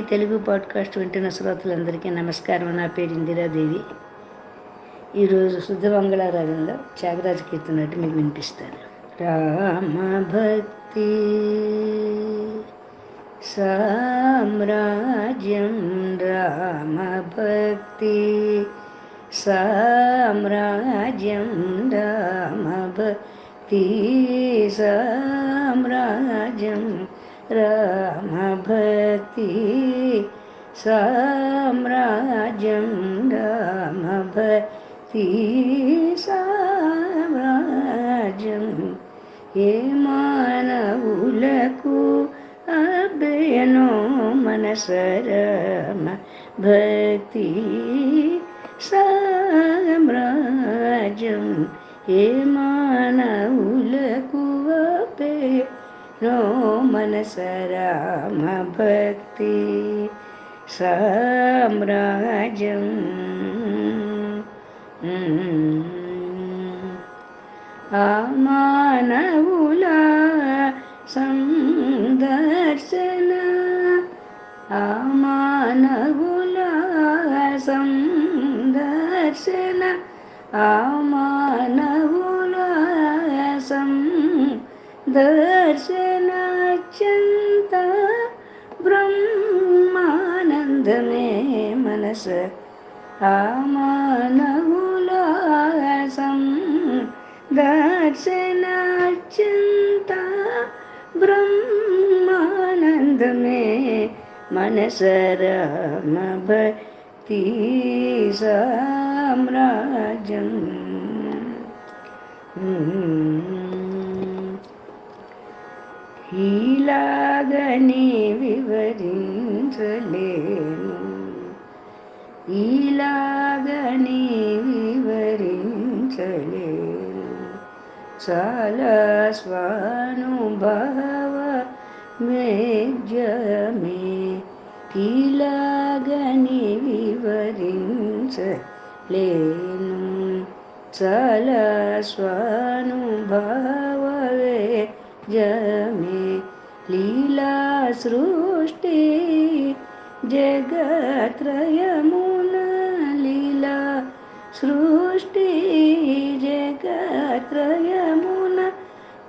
Telugu podcast వింటున్న శ్రోతలందరికీ నమస్కారం. నా పేరు ఇందిరాదేవి. ఈరోజు శుద్ధ మంగళారాగంలో త్యాగరాజ కీర్తనట్టు మీకు వినిపిస్తాను. రామ భక్తి సామ్రాజ్యం రామ భక్తి సామ్రాజ్యం రామ భక్తి సామ్రాజ్యం రామభక్తి సామ్రాజ్యం రామభక్తి సామ్రాజ్యం ఏ మానవులకు అభయనో మనసరమ భక్తి సామ్రాజ్యం ఏ మానవు అభయనో మనసరామ భక్తి సామ్రాజ్యం. సందర్శన మానవుల సందర్శన ఆ సందర్శన. అత్యంత బ్రహ్మానందమే మనస. ఆ మానవుల సందర్శనచంత బ్రహ్మానందమే మనసరమ భక్తి సామ్రాజ్యం. ఈలాగని వివరించలేను. ఈలాగని వివరించలేను. చాలా స్వానుభవ మేజమే ఇలాగని వివరించలేను. చాలా స్వానుభవే జ జమే లీలా సృష్టి జగత్రయమున లీలా సృష్టి జగత్రయమున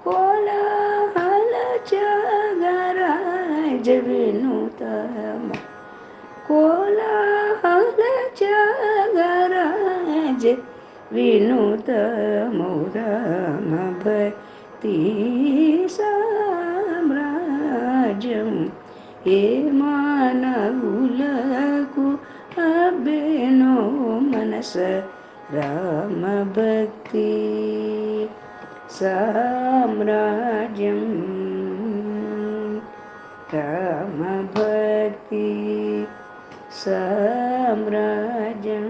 కోలాహల చగరాజ వినుతమ కోలాహల చగరాజ వినుతమురమ భక్తి రాజ్యం ఏ మానవులకు అబ్బేనో మనస రామ భక్తి సామ్రాజ్యం రామ భక్తి సామ్రాజ్యం